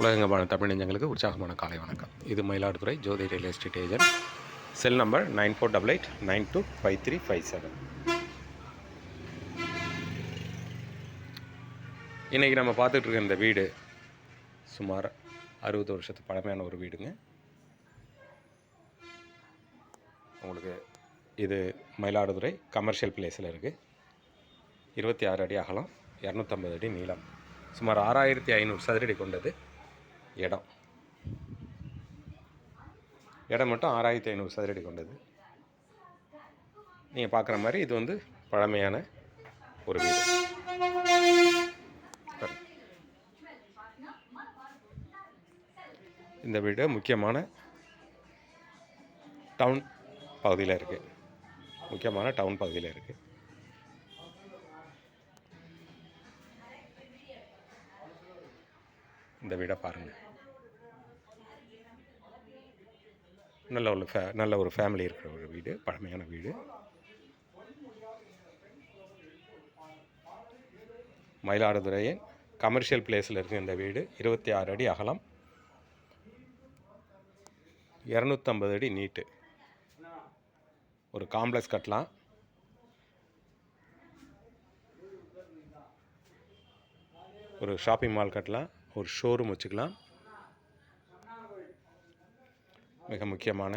உலகங்கமான தமிழ் நெஞ்சங்களுக்கு உற்சாகமான காலை வணக்கம். இது Mayiladuthurai Jothi real estate agent cell number nine four double eight nine two five three five seven. இன்றைக்கி நம்ம பார்த்துட்டு இருக்க இந்த வீடு சுமார் அறுபது வருஷத்து பழமையான ஒரு வீடுங்க. உங்களுக்கு இது மயிலாடுதுறை கமர்ஷியல் பிளேஸில் இருக்குது இருபத்தி ஆறு அடி அகலம் இரநூத்தம்பது அடி நீளம். சுமார் ஆறாயிரத்தி ஐநூறு சதுரடி கொண்டது. இடம். இடம் மட்டும் ஆறாயிரத்தி ஐநூறு சதுரடி கொண்டது. நீங்கள் பார்க்குற மாதிரி இது வந்து பழமையான ஒரு வீடு. இந்த வீடு முக்கியமான டவுன் பகுதியில் இருக்குது முக்கியமான டவுன் பகுதியில் இருக்குது இந்த வீடை பாருங்கள் நல்ல ஒரு ஃபே நல்ல ஒரு ஃபேமிலி இருக்கிற ஒரு வீடு பழமையான வீடு. மயிலாடுதுறையின் கமர்ஷியல் பிளேஸில் இருக்குது இந்த வீடு. இருபத்தி ஆறு அடி அகலம். இரநூத்தம்பது அடி நீட்டு. ஒரு காம்ப்ளெக்ஸ் கட்டலாம். ஒரு ஷாப்பிங் மால் கட்டலாம். ஒரு ஷோரூம் வச்சுக்கலாம். மிக முக்கியமான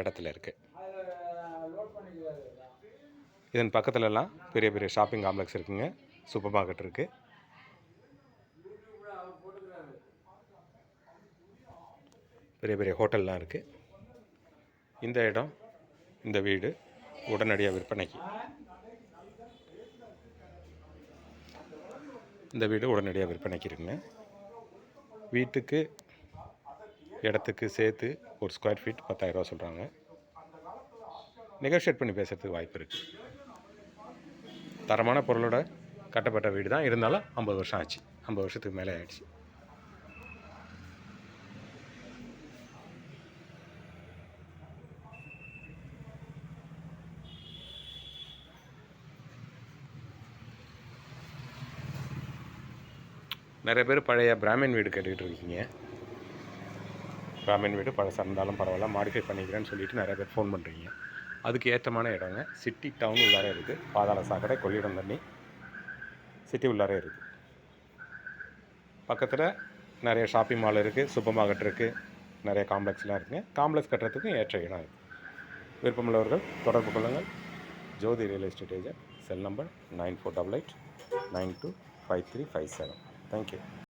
இடத்துல இருக்குது இதன் பக்கத்துலலாம் பெரிய பெரிய ஷாப்பிங் காம்ப்ளெக்ஸ் இருக்குங்க. சூப்பர் மார்க்கெட் இருக்குது பெரிய பெரிய ஹோட்டல்லாம் இருக்குது இந்த இடம் இந்த வீடு உடனடியாக விற்பனைக்கு. இந்த வீடு உடனடியாக விற்பனைக்கு இருக்குங்க. வீட்டுக்கு இடத்துக்கு சேர்த்து ஒரு ஸ்கொயர் ஃபீட் பத்தாயிரரூவா சொல்கிறாங்க நெகோஷியேட் பண்ணி பேசுகிறதுக்கு வாய்ப்பு இருக்குது தரமான பொருளோட கட்டப்பட்ட வீடு தான். இருந்தாலும் ஐம்பது வருஷம் ஆச்சு. ஐம்பது வருஷத்துக்கு மேலே ஆயிடுச்சு. நிறைய பேர் பழைய பிராமின் வீடு கேட்டுக்கிட்டு இருக்கீங்க. பிராமின் வீடு பழசாக இருந்தாலும் பரவாயில்ல மாடிஃபை பண்ணிக்கிறேன்னு சொல்லிட்டு நிறைய பேர் ஃபோன் பண்ணுறீங்க அதுக்கு ஏற்றமான இடங்க. சிட்டி டவுன் உள்ளாரே இருக்குது பாதாள சாக்கடை கொள்ளிடம் தண்ணி. சிட்டி உள்ளாரே இருக்குது பக்கத்தில் நிறைய ஷாப்பிங் மால் இருக்குது சூப்பர் மார்க்கெட் இருக்குது நிறைய காம்ப்ளெக்ஸ்லாம் இருக்குங்க. காம்ப்ளெக்ஸ் கட்டுறதுக்கும் ஏற்ற இடம் இருக்குது விருப்பமுள்ளவர்கள் தொடர்பு கொள்ளுங்கள். Jothi real estate agent cell number nine four double eight nine two five three five seven Thank you.